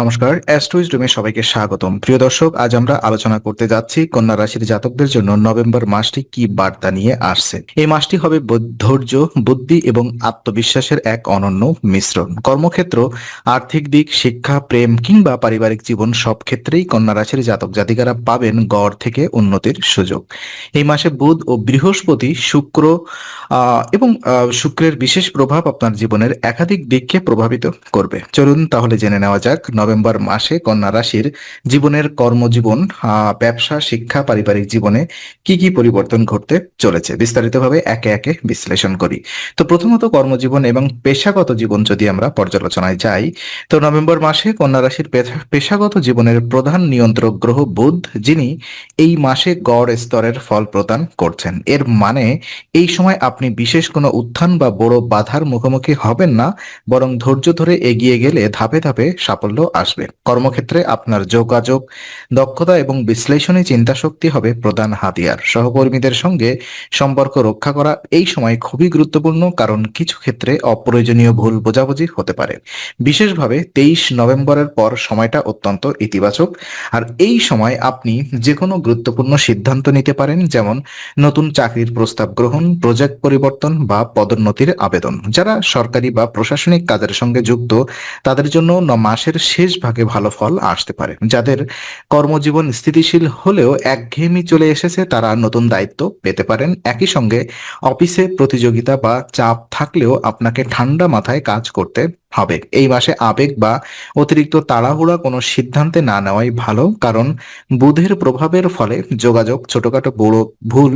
নমস্কার অ্যাস্ট্রোইজডমে সবাইকে স্বাগতম। প্রিয় দর্শক, আজ আমরা আলোচনা করতে যাচ্ছি কন্যা রাশির জাতকদের জন্য নভেম্বর মাসটি কি বার্তা নিয়ে আসছে। এই মাসটি হবে ধৈর্য, বুদ্ধি এবং আত্মবিশ্বাসের এক অনন্য মিশ্রণ। কর্মক্ষেত্র, আর্থিক দিক, শিক্ষা, প্রেম কিংবা পারিবারিক জীবন সব ক্ষেত্রেই কন্যা রাশির জাতক জাতিকারা পাবেন গড় থেকে উন্নতির সুযোগ। এই মাসে বুধ ও বৃহস্পতি শুক্র এবং শুক্রের বিশেষ প্রভাব আপনার জীবনের একাধিক দিককে প্রভাবিত করবে। চলুন তাহলে জেনে নেওয়া যাক নভেম্বর মাসে কন্যা রাশির জীবনের কর্মজীবন ব্যবসা, শিক্ষা, পারিবারিক জীবনে কি কি পরিবর্তন ঘটতে চলেছে? বিস্তারিতভাবে একে একে বিশ্লেষণ করি। তো প্রথমত কর্মজীবন এবং পেশাগত জীবন যদি আমরা পর্যালোচনায় যাই, তো নভেম্বর মাসে কন্যা রাশির পেশা- পেশাগত জীবনের প্রধান নিয়ন্ত্রক গ্রহ বুধ, যিনি এই মাসে গড় স্তরের ফল প্রদান করছেন। এর মানে এই সময় আপনি বিশেষ কোনো উত্থান বা বড় বাধার মুখোমুখি হবেন না, বরং ধৈর্য ধরে এগিয়ে গেলে ধাপে ধাপে সাফল্য আসবে। কর্মক্ষেত্রে আপনার যোগাযোগ, দক্ষতা এবং বিশ্লেষণী চিন্তা শক্তি হবে প্রধান হাতিয়ার। সহকর্মীদের সঙ্গে সম্পর্ক রক্ষা করা এই সময় খুবই গুরুত্বপূর্ণ, কারণ কিছু ক্ষেত্রে অপ্রয়োজনীয় ভুল বোঝাবুঝি হতে পারে। বিশেষভাবে তেইশ নভেম্বরের পর সময়টা অত্যন্ত ইতিবাচক। আর এই সময় আপনি যে কোনো গুরুত্বপূর্ণ সিদ্ধান্ত নিতে পারেন, যেমন নতুন চাকরির প্রস্তাব গ্রহণ, প্রজেক্ট পরিবর্তন বা পদোন্নতির আবেদন। যারা সরকারি বা প্রশাসনিক কাজের সঙ্গে যুক্ত, তাদের জন্য মাসের শেষ ভাগে ভালো ফল আসতে পারে। যাদের কর্মজীবন স্থিতিশীল হলেও একঘেয়েমি চলে এসেছে, তারা নতুন দায়িত্ব পেতে পারেন। একই সঙ্গে অফিসে প্রতিযোগিতা বা চাপ থাকলেও আপনাকে ঠান্ডা মাথায় কাজ করতে হবে। এই মাসে আবেগ বা অতিরিক্ত তাড়াহুড়া কোনো সিদ্ধান্তে না নেওয়াই ভালো, কারণ বুধের প্রভাবের ফলে যোগাযোগ ছোটখাটো বড় ভুল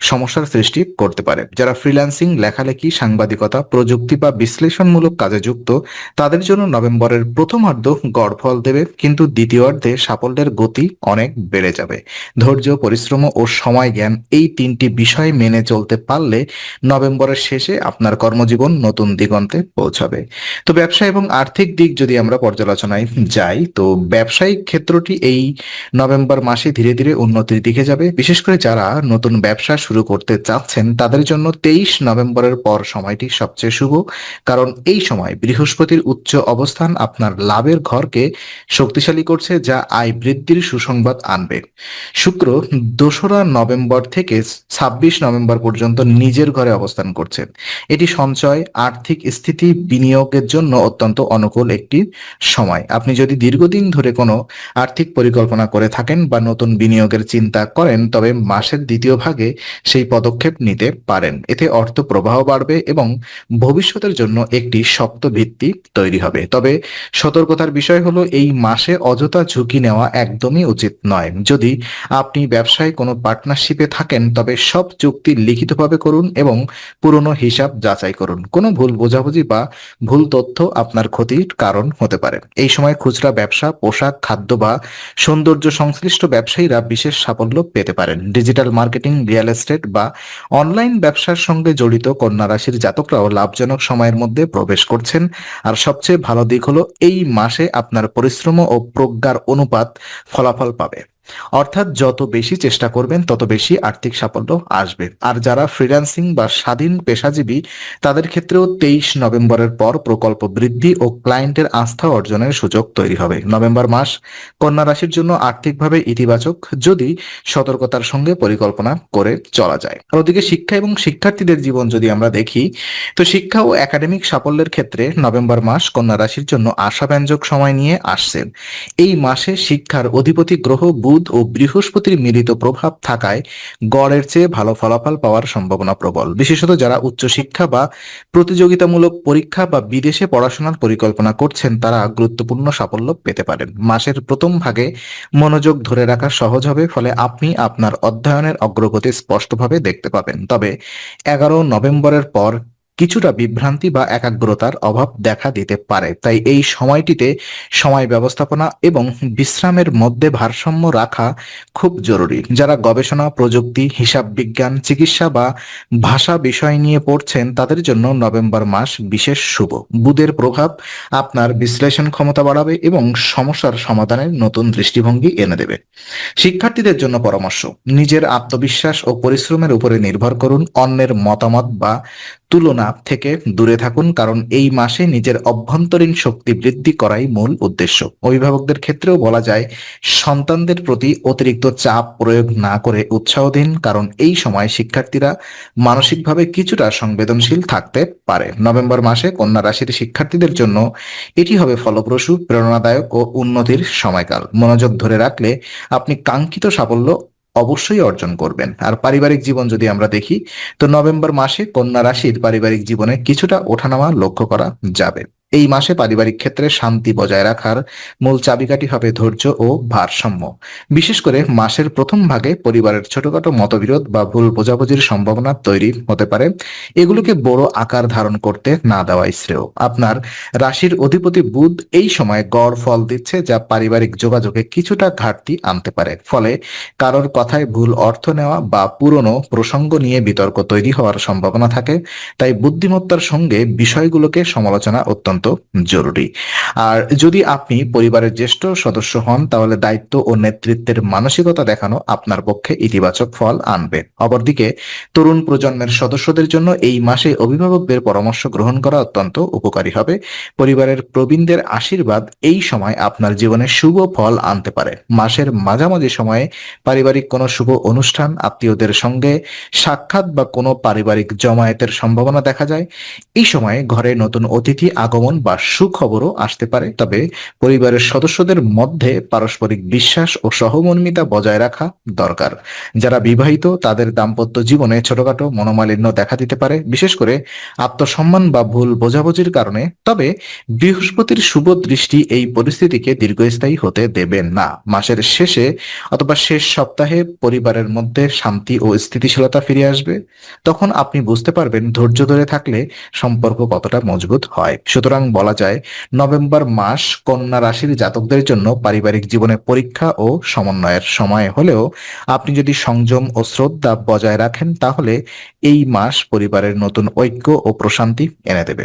সমস্যার সৃষ্টি করতে পারে। যারা ফ্রিল্যান্সিং লেখালেখি, সাংবাদিকতা, প্রযুক্তি বা বিশ্লেষণমূলক কাজে যুক্ত, তাদের জন্য নভেম্বরের প্রথমার্ধ গড় ফল দেবে, কিন্তু দ্বিতীয়ার্ধে সাফল্যের গতি অনেক বেড়ে যাবে। ধৈর্য, পরিশ্রম ও সময় জ্ঞান এই তিনটি বিষয় মেনে চলতে পারলে নভেম্বরের শেষে আপনার কর্মজীবন নতুন দিগন্তে পৌঁছাবে। তো ব্যবসা এবং আর্থিক দিক যদি আমরা পর্যালোচনায় যাই, তো ব্যবসায়িক ক্ষেত্রটি এই নভেম্বর মাসে ধীরে ধীরে উন্নতির দিকে যাবে। বিশেষ করে যারা নতুন ব্যবসা শুরু করতে চাচ্ছেন, তাদের জন্য তেইশ নভেম্বরের পর সময়টি সবচেয়ে শুভ। কারণ এই সময় বৃহস্পতির উচ্চ অবস্থান আপনার লাভের ঘরকে শক্তিশালী করছে, যা আয় বৃদ্ধির সুসংবাদ আনবে। শুক্র দোসরা নভেম্বর থেকে ছাব্বিশ নভেম্বর পর্যন্ত নিজের ঘরে অবস্থান করছে। এটি সঞ্চয়, আর্থিক স্থিতি বিনিয়োগের জন্য অত্যন্ত অনুকূল একটি সময়। আপনি যদি দীর্ঘদিন ধরে কোনো আর্থিক পরিকল্পনা করে থাকেন বা নতুন বিনিয়োগের চিন্তা করেন, তবে মাসের দ্বিতীয় ভাগে সেই পদক্ষেপ নিতে পারেন। এতে অর্থ প্রবাহ বাড়বে এবং ভবিষ্যতের জন্য একটি শক্ত ভিত্তি তৈরি হবে। তবে সতর্কতার বিষয় হলো, এই মাসে অযথা ঝুঁকি নেওয়া একদমই উচিত নয়। যদি আপনি ব্যবসায় কোনো পার্টনারশিপে থাকেন, তবে সব চুক্তি লিখিতভাবে করুন এবং পুরনো হিসাব যাচাই করুন। কোনো ভুল বোঝাবুঝি বা ভুল তথ্য আপনার ক্ষতির কারণ হতে পারে। এই সময় খুচরা ব্যবসা, পোশাক, খাদ্য বা সৌন্দর্য সংশ্লিষ্ট ব্যবসায়ীরা বিশেষ সাফল্য পেতে পারেন। ডিজিটাল মার্কেটিং, রিয়েল এস্টেট বা অনলাইন ব্যবসার সঙ্গে জড়িত কন্যা রাশির জাতকরাও লাভজনক সময়ের মধ্যে প্রবেশ করছেন। আর সবচেয়ে ভালো দিক হলো, এই মাসে আপনার পরিশ্রম ও প্রজ্ঞার অনুপাত ফলাফল পাবে। অর্থাৎ যত বেশি চেষ্টা করবেন, তত বেশি আর্থিক সাফল্য আসবে। আর যারা ফ্রিল্যান্সিং বা স্বাধীন পেশাজীবী, তাদের ক্ষেত্রেও তেইশ নভেম্বরের পর প্রকল্প বৃদ্ধি ও ক্লায়েন্টের আস্থা অর্জনের সুযোগ তৈরি হবে। নভেম্বর মাস, কন্যা রাশির জন্য আর্থিকভাবে ইতিবাচক, যদি সতর্কতার সঙ্গে পরিকল্পনা করে চলা যায়। আর ওদিকে শিক্ষা এবং শিক্ষার্থীদের জীবন যদি আমরা দেখি, তো শিক্ষা ও একাডেমিক সাফল্যের ক্ষেত্রে নভেম্বর মাস কন্যা রাশির জন্য আশাব্যঞ্জক সময় নিয়ে আসছে। এই মাসে শিক্ষার অধিপতি গ্রহ বুধ ও বৃহস্পতির মিলিত প্রভাব থাকায় গড়ের চেয়ে ভালো ফলাফল পাওয়ার সম্ভাবনা প্রবল। বিশেষত যারা উচ্চশিক্ষা বা প্রতিযোগিতামূলক পরীক্ষা বা বিদেশে পড়াশোনার পরিকল্পনা করছেন, তারা গুরুত্বপূর্ণ সাফল্য পেতে পারেন। মাসের প্রথম ভাগে মনোযোগ ধরে রাখা সহজ হবে, ফলে আপনি আপনার অধ্যয়নের অগ্রগতি স্পষ্টভাবে দেখতে পাবেন। তবে এগারো নভেম্বরের পর কিছুটা বিভ্রান্তি বা একাগ্রতার অভাব দেখা দিতে পারে। তাই এই সময়টিতে সময় ব্যবস্থাপনা এবং বিশ্রামের মধ্যে ভারসাম্য রাখা খুব জরুরি। যারা গবেষণা, প্রযুক্তি, হিসাব বিজ্ঞান, চিকিৎসা বা ভাষা বিষয় নিয়ে পড়ছেন, তাদের জন্য নভেম্বর মাস বিশেষ শুভ। বুধের প্রভাব আপনার বিশ্লেষণ ক্ষমতা বাড়াবে এবং সমস্যার সমাধানের নতুন দৃষ্টিভঙ্গি এনে দেবে। শিক্ষার্থীদের জন্য পরামর্শ, নিজের আত্মবিশ্বাস ও পরিশ্রমের উপরে নির্ভর করুন অন্যের মতামত বা তুলনা থেকে দূরে থাকুন, কারণ এই মাসে নিজের অভ্যন্তরীণ শক্তি বৃদ্ধি করাই মূল উদ্দেশ্য। অভিভাবকদের ক্ষেত্রেও বলা যায়, সন্তানদের প্রতি অতিরিক্ত চাপ প্রয়োগ না করে উৎসাহ দিন, কারণ এই সময় শিক্ষার্থীরা মানসিকভাবে কিছুটা সংবেদনশীল থাকতে পারে। নভেম্বর মাসে কন্যা রাশির শিক্ষার্থীদের জন্য এটি হবে ফলপ্রসূ, প্রেরণাদায়ক ও উন্নতির সময়কাল। মনোযোগ ধরে রাখলে আপনি কাঙ্ক্ষিত সাফল্য অবশ্যই অর্জন করবেন। আর পারিবারিক জীবন যদি আমরা দেখি, তো নভেম্বর মাসে কন্যা রাশির পারিবারিক জীবনে কিছুটা ওঠানামা লক্ষ্য করা যাবে। এই মাসে পারিবারিক ক্ষেত্রে শান্তি বজায় রাখার মূল চাবিকাঠি হবে ধৈর্য ও ভারসাম্য। বিশেষ করে মাসের প্রথম ভাগে পরিবারের ছোটখাটো মতবিরোধ বা ভুল বোঝাবুঝির সম্ভাবনা তৈরি হতে পারে। এগুলোকে বড় আকার ধারণ করতে না দেওয়াই শ্রেয়। আপনার রাশির অধিপতি বুধ এই সময় গড় ফল দিচ্ছে যা পারিবারিক যোগাযোগে কিছুটা ঘাটতি আনতে পারে। ফলে কারোর কথায় ভুল অর্থ নেওয়া বা পুরনো প্রসঙ্গ নিয়ে বিতর্ক তৈরি হওয়ার সম্ভাবনা থাকে। তাই বুদ্ধিমত্তার সঙ্গে বিষয়গুলোকে সমালোচনা অত্যন্ত জরুরি। আর যদি আপনি পরিবারের জ্যেষ্ঠ সদস্য হন, তাহলে দায়িত্ব ও নেতৃত্বের মানসিকতা দেখানো আপনার পক্ষে ইতিবাচক ফল আনবে। অপরদিকে, তরুণ প্রজন্মের সদস্যদের জন্য এই মাসে অভিভাবকদের পরামর্শ গ্রহণ করা অত্যন্ত উপকারী হবে। পরিবারের প্রবীণদের আশীর্বাদ এই সময় আপনার জীবনে শুভ ফল আনতে পারে। মাসের মাঝামাঝি সময়ে পারিবারিক কোনো শুভ অনুষ্ঠান, আত্মীয়দের সঙ্গে সাক্ষাৎ বা কোনো পারিবারিক জমায়েতের সম্ভাবনা দেখা যায়। এই সময়ে ঘরে নতুন অতিথি আগমন বা সুখবরও আসতে পারে। তবে পরিবারের সদস্যদের মধ্যে পারস্পরিক বিশ্বাস ও সহমর্মিতা বজায় রাখা দরকার। যারা বিবাহিত, তাদের দাম্পত্য জীবনে ছোটখাটো মনোমালিন্য দেখা দিতে পারে, বিশেষ করে আত্মসম্মান বা ভুল বোঝাবুঝির কারণে। তবে বৃহস্পতির শুভ দৃষ্টি এই পরিস্থিতিকে দীর্ঘস্থায়ী হতে দেবে না। মাসের শেষে অথবা শেষ সপ্তাহে পরিবারের মধ্যে শান্তি ও স্থিতিশীলতা ফিরে আসবে। তখন আপনি বুঝতে পারবেন ধৈর্য ধরে থাকলে সম্পর্ক কতটা মজবুত হয়। সুতরাং বলা যায়, নভেম্বর মাস কন্যা রাশির জাতকদের জন্য পারিবারিক জীবনে পরীক্ষা ও সমন্বয়ের সময় হলেও আপনি যদি সংযম ও শ্রদ্ধা বজায় রাখেন, তাহলে এই মাস পরিবারের নতুন ঐক্য ও প্রশান্তি এনে দেবে।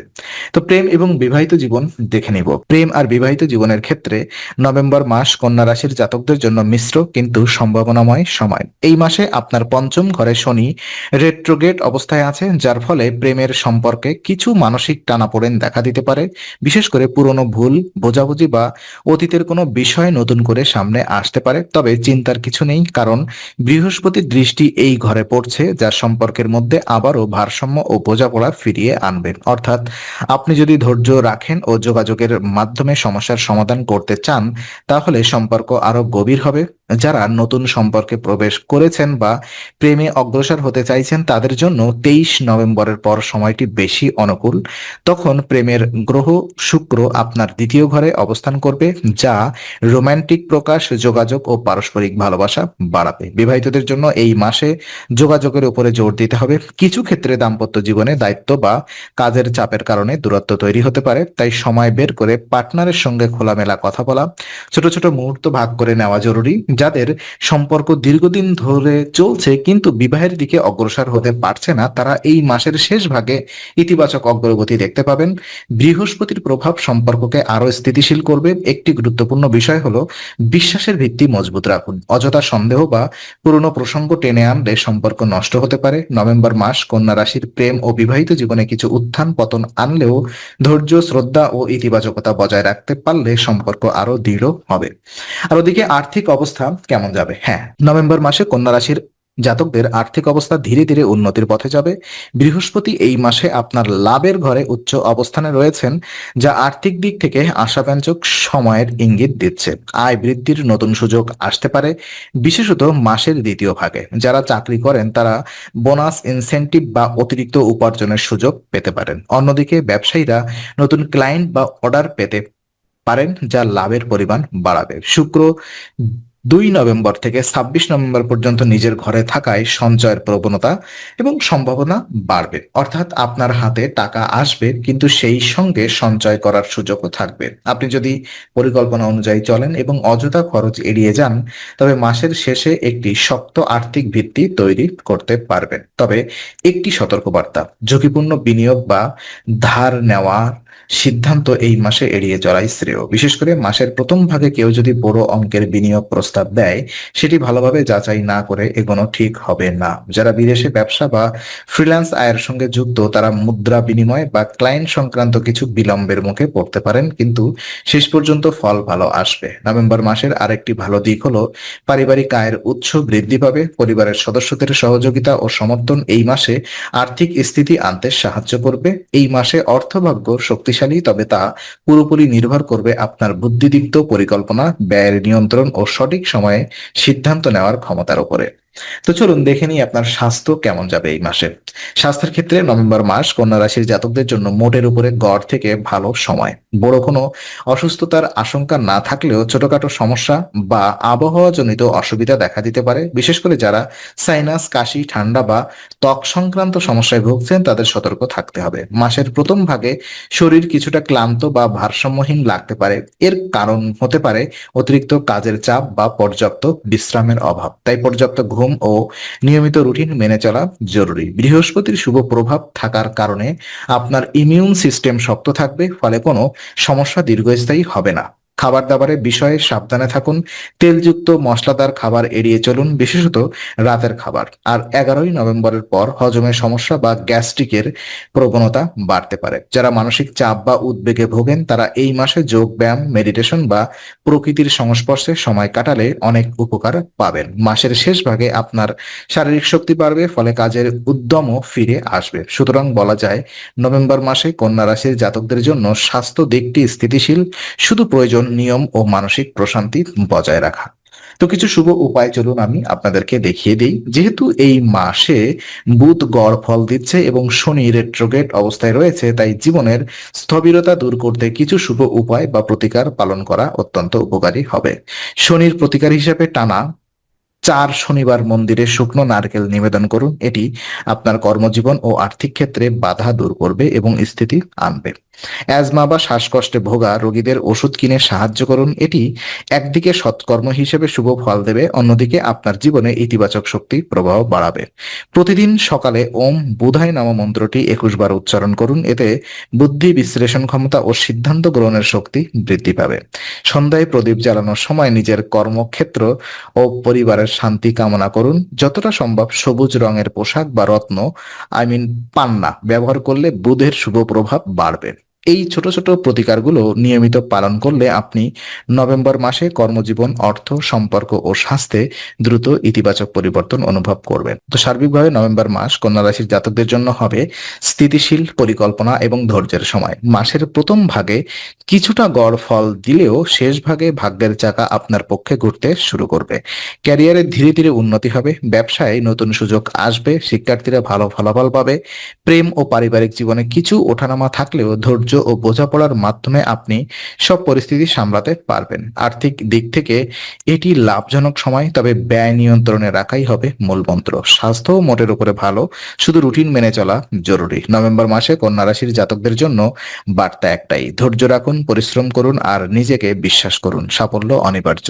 তো প্রেম এবং বিবাহিত জীবন দেখে নিব। প্রেম আর বিবাহিত জীবনের ক্ষেত্রে নভেম্বর মাস কন্যা রাশির জাতকদের জন্য মিশ্র কিন্তু সম্ভাবনাময় সময়। এই মাসে আপনার পঞ্চম ঘরে শনি রেট্রোগেট অবস্থায় আছে, যার ফলে প্রেমের সম্পর্কে কিছু মানসিক টানাপোড়েন দেখা দিতে পারে। বিশেষ করে পুরনো ভুল, বোঝাবুঝি বা অতীতের কোনো বিষয় নতুন করে সামনে আসতে পারে। তবে চিন্তার কিছু নেই, কারণ বৃহস্পতির দৃষ্টি এই ঘরে পড়ছে যা সম্পর্কের মধ্যে আবারও ভারসাম্য ও বোঝাপড়া ফিরিয়ে আনবেন অর্থাৎ আপনি যদি ধৈর্য রাখেন ও যোগাযোগের মাধ্যমে সমস্যার সমাধান করতে চান, তাহলে সম্পর্ক আরও গভীর হবে। যারা নতুন সম্পর্কে প্রবেশ করেছেন বা প্রেমে অগ্রসর হতে চাইছেন, তাদের জন্য তেইশ নভেম্বরের পর সময়টি বেশি অনুকূল। তখন প্রেমের গ্রহ শুক্র আপনার দ্বিতীয় ঘরে অবস্থান করবে, যা রোমান্টিক প্রকাশ, যোগাযোগ ও পারস্পরিক ভালোবাসা বাড়াবে। বিবাহিতদের জন্য এই মাসে যোগাযোগের উপরে জোর দিতে হবে। কিছু ক্ষেত্রে দাম্পত্য জীবনে দায়িত্ব বা কাজের চাপের কারণে দূরত্ব তৈরি হতে পারে, তাই সময় বের করে পার্টনারের সঙ্গে খোলামেলা কথা বলা, ছোট ছোট মুহূর্ত ভাগ করে নেওয়া জরুরি, যাদের সম্পর্ক দীর্ঘদিন ধরে চলছে কিন্তু বিবাহের দিকে অগ্রসর হতে পারছে না, তারা এই মাসের শেষ ভাগে ইতিবাচক অগ্রগতি দেখতে পাবেন। বৃহস্পতির প্রভাব সম্পর্ককে আরও স্থিতিশীল করবে। একটি গুরুত্বপূর্ণ বিষয় হলো বিশ্বাসের ভিত্তি মজবুত রাখুন। অযথা সন্দেহ বা পুরনো প্রসঙ্গ টেনে আনলে সম্পর্ক নষ্ট হতে পারে। নভেম্বর মাস কন্যা রাশির প্রেম ও বিবাহিত জীবনে কিছু উত্থান পতন আনলেও ধৈর্য, শ্রদ্ধা ও ইতিবাচকতা বজায় রাখতে পারলে সম্পর্ক আরও দৃঢ় হবে। আর ওদিকে আর্থিক অবস্থা কেমন যাবে? হ্যাঁ নভেম্বর মাসে কন্যা রাশির জাতকদের আর্থিক অবস্থা ধীরে ধীরে উন্নতির পথে যাবে। বৃহস্পতি এই মাসে আপনার লাভের ঘরে উচ্চ অবস্থানে রয়েছেন, যা আর্থিক দিক থেকে আশাব্যঞ্জক সময়ের ইঙ্গিত দিচ্ছে। আয় বৃদ্ধির নতুন সুযোগ আসতে পারে, বিশেষত মাসের দ্বিতীয় ভাগে। যারা চাকরি করেন, তারা বোনাস, ইনসেন্টিভ বা অতিরিক্ত উপার্জনের সুযোগ পেতে পারেন। অন্যদিকে ব্যবসায়ীরা নতুন ক্লায়েন্ট বা অর্ডার পেতে পারেন, যা লাভের পরিমাণ বাড়াবে। শুক্র দুই নভেম্বর থেকে ছাব্বিশ নভেম্বর পর্যন্ত নিজের ঘরে থাকায় সঞ্চয়ের প্রবণতা এবং সম্ভাবনা বাড়বে। অর্থাৎ আপনার হাতে টাকা আসবে, কিন্তু সেই সঙ্গে সঞ্চয় করার সুযোগও থাকবে। আপনি যদি পরিকল্পনা অনুযায়ী চলেন এবং অযথা খরচ এড়িয়ে যান, তবে মাসের শেষে একটি শক্ত আর্থিক ভিত্তি তৈরি করতে পারবেন। তবে একটি সতর্কবার্তা, ঝুঁকিপূর্ণ বিনিয়োগ বা ধার নেওয়ার সিদ্ধান্ত এই মাসে এড়িয়ে চলাই শ্রেয়। বিশেষ করে মাসের প্রথম ভাগে কেউ যদি বড় অঙ্কের বিনিয়োগ প্রস্তাব দেয়, সেটি ভালোভাবে যাচাই না করে এগোনো ঠিক হবে না। যারা বিদেশে ব্যবসা বা ফ্রিল্যান্স আয়ের সঙ্গে যুক্ত, তারা মুদ্রা বিনিময় বা ক্লায়েন্ট সংক্রান্ত কিছু বিলম্বের মুখে পড়তে পারেন, কিন্তু শেষ পর্যন্ত ফল ভালো আসবে। নভেম্বর মাসের আরেকটি ভালো দিক হলো, পারিবারিক আয়ের উৎস বৃদ্ধি পাবে, পরিবারের সদস্যদের সহযোগিতা ও সমর্থন এই মাসে আর্থিক স্থিতি আনতে সাহায্য করবে। এই মাসে অর্থভাগ্য শক্তিশালী তবে তা পুরোপুরি নির্ভর করবে আপনার বুদ্ধিদীপ্ত পরিকল্পনা, ব্যয়ের নিয়ন্ত্রণ ও সঠিক সময়ে সিদ্ধান্ত নেওয়ার ক্ষমতার উপরে। তো চলুন দেখে নিই আপনার স্বাস্থ্য কেমন যাবে এই মাসে। স্বাস্থ্যের ক্ষেত্রে নভেম্বর মাস কন্যা রাশির জাতকদের জন্য মোটের উপরে গড় থেকে ভালো সময়। বড় কোনো অসুস্থতার আশঙ্কা না থাকলেও ছোটখাটো সমস্যা বা আবহাওয়াজনিত অসুবিধা দেখা দিতে পারে। বিশেষ করে যারা সাইনাস, কাশি, ঠান্ডা বা ত্বক সংক্রান্ত সমস্যায় ভুগছেন, তাদের সতর্ক থাকতে হবে। মাসের প্রথম ভাগে শরীর কিছুটা ক্লান্ত বা ভারসাম্যহীন লাগতে পারে। এর কারণ হতে পারে অতিরিক্ত কাজের চাপ বা পর্যাপ্ত বিশ্রামের অভাব। তাই পর্যাপ্ত ঘুম ও নিয়মিত রুটিন মেনে চলা জরুরি। বৃহস্পতির শুভ প্রভাব থাকার কারণে আপনার ইমিউন সিস্টেম শক্ত থাকবে, ফলে কোনো সমস্যা দীর্ঘস্থায়ী হবে না। খাবার দাবারের বিষয়ে সাবধানে থাকুন। তেলযুক্ত মশলাদার খাবার এড়িয়ে চলুন, বিশেষত রাতের খাবার। আর এগারোই নভেম্বরের পর হজমের সমস্যা বা গ্যাস্ট্রিকের প্রবণতা বাড়তে পারে। যারা মানসিক চাপ বা উদ্বেগে ভোগেন, তারা এই মাসে যোগ ব্যায়াম, মেডিটেশন বা প্রকৃতির সংস্পর্শে সময় কাটালে অনেক উপকার পাবেন। মাসের শেষ ভাগে আপনার শারীরিক শক্তি বাড়বে, ফলে কাজের উদ্যমও ফিরে আসবে। সুতরাং বলা যায়, নভেম্বর মাসে কন্যা রাশির জাতকদের জন্য স্বাস্থ্য দিকটি স্থিতিশীল, শুধু প্রয়োজন নিয়ম ও মানসিক প্রশান্তি বজায় রাখা। তো কিছু শুভ উপায় চলুন আমি আপনাদেরকে দেখিয়ে দিই। যেহেতু এই মাসে বুধ, গড় ফল দিচ্ছে এবং শনি রেট্রোগেট অবস্থায় রয়েছে, তাই জীবনের স্থবিরতা দূর করতে কিছু শুভ উপায় বা প্রতিকার পালন করা অত্যন্ত উপকারী হবে। শনির প্রতিকার হিসেবে টানা চার শনিবার মন্দিরে শুকনো নারকেল নিবেদন করুন। এটি আপনার কর্মজীবন ও আর্থিক ক্ষেত্রে বাধা দূর করবে এবং স্থিতি আনবে। অ্যাজমা বা শ্বাসকষ্টে ভোগা রোগীদের ওষুধ কিনে সাহায্য করুন। এটি একদিকে সৎকর্ম হিসেবে শুভ ফল দেবে, অন্যদিকে আপনার জীবনে ইতিবাচক শক্তি, প্রবাহ বাড়াবে। প্রতিদিন সকালে ওম বুধায় নাম মন্ত্রটি একুশ বার উচ্চারণ করুন। এতে বুদ্ধি, বিশ্লেষণ ক্ষমতা ও সিদ্ধান্ত গ্রহণের শক্তি বৃদ্ধি পাবে। সন্ধ্যায় প্রদীপ জ্বালানোর সময় নিজের কর্মক্ষেত্র ও পরিবারের শান্তি কামনা করুন। যতটা সম্ভব সবুজ রঙের পোশাক বা রত্ন, আই মিন পান্না, ব্যবহার করলে বুধের শুভ প্রভাব বাড়বে। এই ছোট ছোট প্রতিকারগুলো নিয়মিত পালন করলে আপনি নভেম্বর মাসে কর্মজীবন, অর্থ, সম্পর্ক ও স্বাস্থ্যে দ্রুত ইতিবাচক পরিবর্তন অনুভব করবেন। তো সার্বিকভাবে নভেম্বর মাস কন্যা রাশির জাতকদের জন্য হবে স্থিতিশীল, পরিকল্পনা এবং ধৈর্যের সময়। মাসের প্রথম ভাগে কিছুটা গড় ফল দিলেও শেষ ভাগে ভাগ্যের চাকা আপনার পক্ষে ঘুরতে শুরু করবে। ক্যারিয়ারে ধীরে ধীরে উন্নতি হবে, ব্যবসায় নতুন সুযোগ আসবে, শিক্ষার্থীরা ভালো ফলাফল পাবে, প্রেম ও পারিবারিক জীবনে কিছু ওঠানামা থাকলেও ধৈর্য ও বোঝাপড়ার মাধ্যমে আপনি সব পরিস্থিতি সামলাতে পারবেন। আর্থিক দিক থেকে এটি লাভজনক সময়, তবে ব্যয় নিয়ন্ত্রণে রাখাই হবে মূল মন্ত্র। স্বাস্থ্য মোটের উপরে ভালো, শুধু রুটিন মেনে চলা জরুরি। নভেম্বর মাসে কন্যা রাশির জাতকদের জন্য বার্তা একটাই, ধৈর্য রাখুন, পরিশ্রম করুন আর নিজেকে বিশ্বাস করুন, সাফল্য অনিবার্য।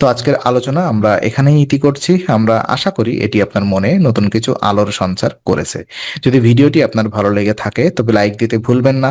তো আজকের আলোচনা আমরা এখানেই ইতি করছি। আমরা আশা করি এটি আপনার মনে নতুন কিছু আলোর সঞ্চার করেছে। যদি ভিডিওটি আপনার ভালো লেগে থাকে, তবে লাইক দিতে ভুলবেন না।